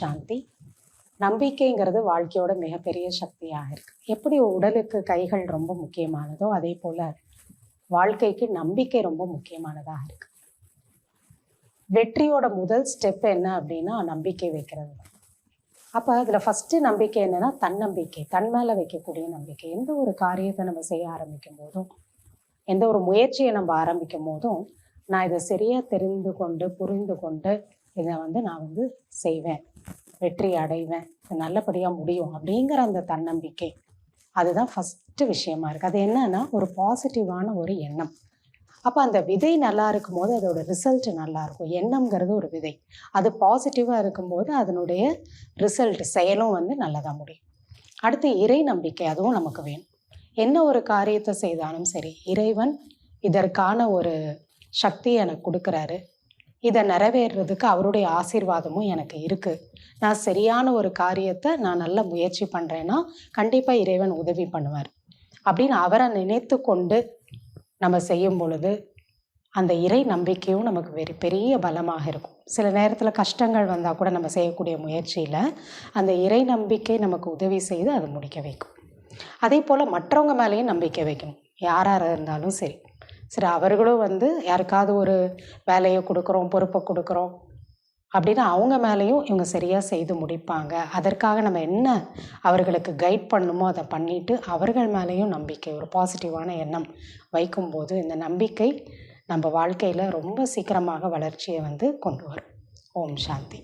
சாந்தி. நம்பிக்கைங்கிறது வாழ்க்கையோட மிகப்பெரிய சக்தியாக இருக்கு. எப்படி உடலுக்கு கைகள் ரொம்ப முக்கியமானதோ அதே போல வாழ்க்கைக்கு நம்பிக்கை ரொம்ப முக்கியமானதாக இருக்கு. வெற்றியோட முதல் ஸ்டெப் என்ன அப்படின்னா நம்பிக்கை வைக்கிறது தான். அப்போ அதில் ஃபஸ்ட்டு நம்பிக்கை என்னன்னா தன்னம்பிக்கை தன் மேலே வைக்கக்கூடிய நம்பிக்கை. எந்த ஒரு காரியத்தை நம்ம செய்ய ஆரம்பிக்கும் போதும் எந்த ஒரு முயற்சியை நம்ம ஆரம்பிக்கும் போதும் நான் இதை சரியாக தெரிந்து கொண்டு புரிந்து கொண்டு இதை வந்து நான் வந்து செய்வேன். வெற்றி அடைவேன். நல்லபடியாக முடியும் அப்படிங்கிற அந்த தன்னம்பிக்கை. அதுதான் ஃபஸ்ட்டு விஷயமா இருக்குது அது என்னன்னா ஒரு பாசிட்டிவான ஒரு எண்ணம். அப்போ அந்த விதை நல்லா இருக்கும் போது அதோட ரிசல்ட் நல்லா இருக்கும். எண்ணம்ங்கிறது ஒரு விதை. அது பாசிட்டிவாக இருக்கும்போது அதனுடைய ரிசல்ட் செயலும் வந்து நல்லதாக முடியும். அடுத்து இறை நம்பிக்கை அதுவும் நமக்கு வேணும். என்ன ஒரு காரியத்தை செய்தாலும் சரி இறைவன் இதற்கான ஒரு சக்தி எனக்கு கொடுக்குறாரு. இதை நிறைவேறுறதுக்கு அவருடைய ஆசீர்வாதமும் எனக்கு இருக்குது நான் சரியான ஒரு காரியத்தை நான் நல்ல முயற்சி பண்ணுறேன்னா கண்டிப்பாக இறைவன் உதவி பண்ணுவார். அப்படின்னு அவரை நினைத்து கொண்டு நம்ம செய்யும் பொழுது அந்த இறை நம்பிக்கையும் நமக்கு வெறி பெரிய பலமாக இருக்கும். சில நேரத்தில் கஷ்டங்கள் வந்தால் கூட நம்ம செய்யக்கூடிய முயற்சியில் அந்த இறை நம்பிக்கை நமக்கு உதவி செய்து அதை முடிக்க வைக்கும். அதே போல் மற்றவங்க மேலேயும் நம்பிக்கை வைக்கணும். யாராக இருந்தாலும் சரி. சரி அவர்களும் வந்து யாருக்காவது ஒரு வேலையை கொடுக்குறோம் பொறுப்பை கொடுக்குறோம் அப்படின்னு அவங்க மேலேயும் இவங்க சரியாக செய்து முடிப்பாங்க. அதற்காக நம்ம என்ன அவர்களுக்கு கைட் பண்ணுமோ அதை பண்ணிவிட்டு அவர்கள் மேலேயும் நம்பிக்கை ஒரு பாசிட்டிவான எண்ணம் வைக்கும்போது இந்த நம்பிக்கை நம்ம வாழ்க்கையில் ரொம்ப சீக்கிரமாக வளர்ச்சியை வந்து கொண்டு வரும். ஓம் சாந்தி.